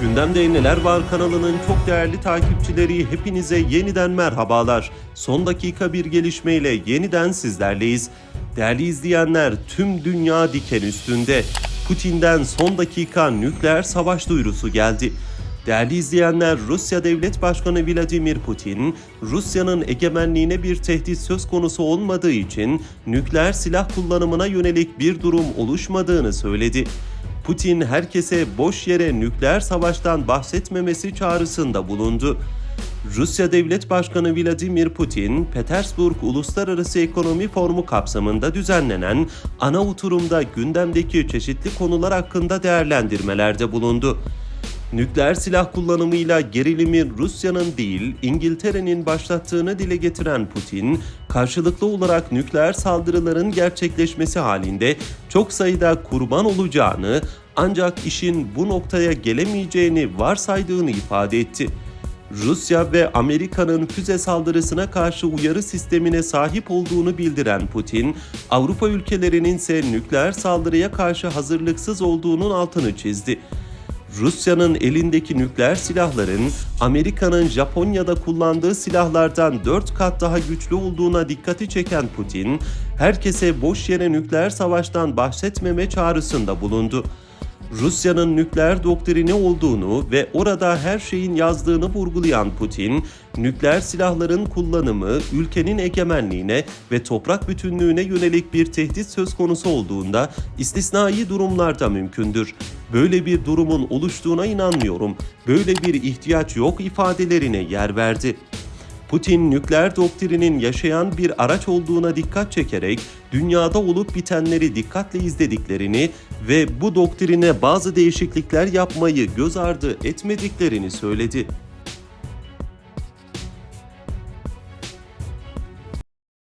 Gündemde Neler Var kanalının çok değerli takipçileri hepinize yeniden merhabalar. Son dakika bir gelişmeyle yeniden sizlerleyiz. Değerli izleyenler tüm dünya diken üstünde. Putin'den son dakika nükleer savaş duyurusu geldi. Değerli izleyenler, Rusya Devlet Başkanı Vladimir Putin, Rusya'nın egemenliğine bir tehdit söz konusu olmadığı için nükleer silah kullanımına yönelik bir durum oluşmadığını söyledi. Putin herkese boş yere nükleer savaştan bahsetmemesi çağrısında bulundu. Rusya Devlet Başkanı Vladimir Putin, Petersburg Uluslararası Ekonomi Forumu kapsamında düzenlenen ana oturumda gündemdeki çeşitli konular hakkında değerlendirmelerde bulundu. Nükleer silah kullanımıyla gerilimi Rusya'nın değil İngiltere'nin başlattığını dile getiren Putin, karşılıklı olarak nükleer saldırıların gerçekleşmesi halinde çok sayıda kurban olacağını ancak işin bu noktaya gelemeyeceğini varsaydığını ifade etti. Rusya ve Amerika'nın füze saldırısına karşı uyarı sistemine sahip olduğunu bildiren Putin, Avrupa ülkelerinin ise nükleer saldırıya karşı hazırlıksız olduğunun altını çizdi. Rusya'nın elindeki nükleer silahların Amerika'nın Japonya'da kullandığı silahlardan 4 kat daha güçlü olduğuna dikkati çeken Putin, herkese boş yere nükleer savaştan bahsetmeme çağrısında bulundu. Rusya'nın nükleer doktrini olduğunu ve orada her şeyin yazdığını vurgulayan Putin, nükleer silahların kullanımı ülkenin egemenliğine ve toprak bütünlüğüne yönelik bir tehdit söz konusu olduğunda istisnai durumlarda mümkündür. Böyle bir durumun oluştuğuna inanmıyorum. Böyle bir ihtiyaç yok ifadelerine yer verdi. Putin nükleer doktrinin yaşayan bir araç olduğuna dikkat çekerek dünyada olup bitenleri dikkatle izlediklerini ve bu doktrine bazı değişiklikler yapmayı göz ardı etmediklerini söyledi.